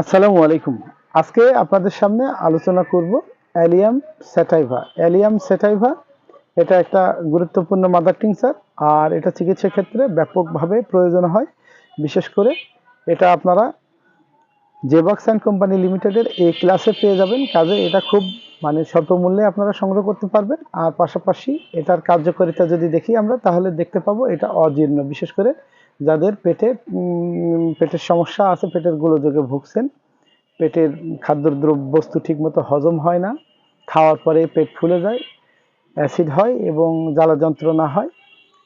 আসসালামু আলাইকুম। আজকে আপনাদের সামনে আলোচনা করব অ্যালিয়াম স্যাটাইভা। অ্যালিয়াম স্যাটাইভা, এটা একটা গুরুত্বপূর্ণ মাদার টিংসার আর এটা চিকিৎসা ক্ষেত্রে ব্যাপকভাবে প্রয়োজন হয়। বিশেষ করে এটা আপনারা জেবক্স অ্যান্ড কোম্পানি লিমিটেডের এ ক্লাসে পেয়ে যাবেন। কাজে এটা খুব মানে স্বল্প মূল্যে আপনারা সংগ্রহ করতে পারবেন। আর পাশাপাশি এটার কার্যকারিতা যদি দেখি আমরা, তাহলে দেখতে পাবো এটা অজীর্ণ। বিশেষ করে যাদের পেটে পেটের সমস্যা আছে, পেটের গোলযোগে ভুগছেন, পেটের খাদ্য দ্রব্য বস্তু ঠিকমতো হজম হয় না, খাওয়ার পরে পেট ফুলে যায়, অ্যাসিড হয় এবং জ্বালা যন্ত্রণা হয়,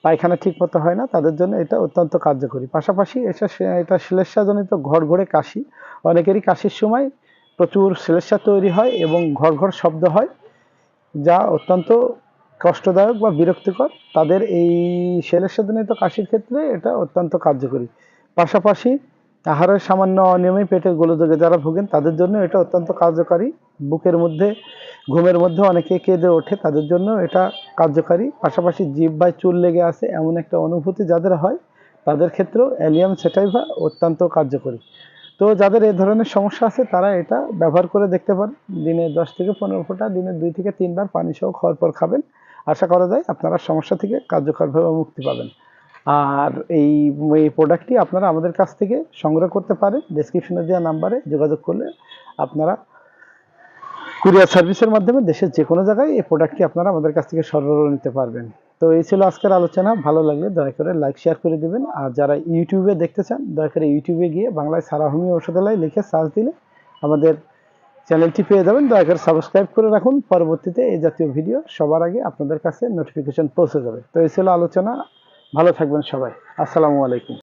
পায়খানা ঠিকমতো হয় না, তাদের জন্য এটা অত্যন্ত কার্যকরী। পাশাপাশি এটা এটা ঘর ঘরে কাশি, অনেকেরই কাশির সময় প্রচুর শ্লেষা তৈরি হয় এবং ঘর ঘর শব্দ হয়, যা অত্যন্ত কষ্টদায়ক বা বিরক্তিকর। তাদের এই শ্লেষাজনিত কাশির ক্ষেত্রে এটা অত্যন্ত কার্যকরী। পাশাপাশি আহারের সামান্য অনিয়মে পেটের গোলযোগে যারা ভোগেন, তাদের জন্য এটা অত্যন্ত কার্যকারী। বুকের মধ্যে, ঘুমের মধ্যে অনেকে কেঁদে ওঠে, তাদের জন্য এটা কার্যকারী। পাশাপাশি জিহ্বায় চুল লেগে আছে এমন একটা অনুভূতি যাদের হয়, তাদের ক্ষেত্রেও অ্যালিয়াম সেটাইভা অত্যন্ত কার্যকরী। তো যাদের এই ধরনের সমস্যা আছে, তারা এটা ব্যবহার করে দেখতে পারেন। দিনে দশ থেকে পনেরো ফোঁটা, দিনে দুই থেকে তিনবার পানি সহ খাওয়ার পর খাবেন। আশা করা যায় আপনারা সমস্যা থেকে কার্যকরভাবে মুক্তি পাবেন। আর এই এই প্রোডাক্টটি আপনারা আমাদের কাছ থেকে সংগ্রহ করতে পারেন। ডেসক্রিপশনে দেওয়া নাম্বারে যোগাযোগ করলে আপনারা কুরিয়ার সার্ভিসের মাধ্যমে দেশের যে কোনো জায়গায় এই প্রোডাক্টটি আপনারা আমাদের কাছ থেকে সরবরাহ নিতে পারবেন। তো এই ছিল আজকের আলোচনা। ভালো লাগলে দয়া করে লাইক শেয়ার করে দিবেন। আর যারা ইউটিউবে দেখতে চান, দয়া করে ইউটিউবে গিয়ে বাংলায় সারা হোমিও ঔষধালয় লিখে সার্চ দিলে আমাদের চ্যানেলটি পেয়ে যাবেন। দয়া করে সাবস্ক্রাইব করে রাখুন। পরবর্তীতে এই জাতীয় ভিডিও সবার আগে আপনাদের কাছে নোটিফিকেশন পৌঁছে যাবে। তো এই ছিল আলোচনা। ভালো থাকবেন সবাই। আসসালামু আলাইকুম।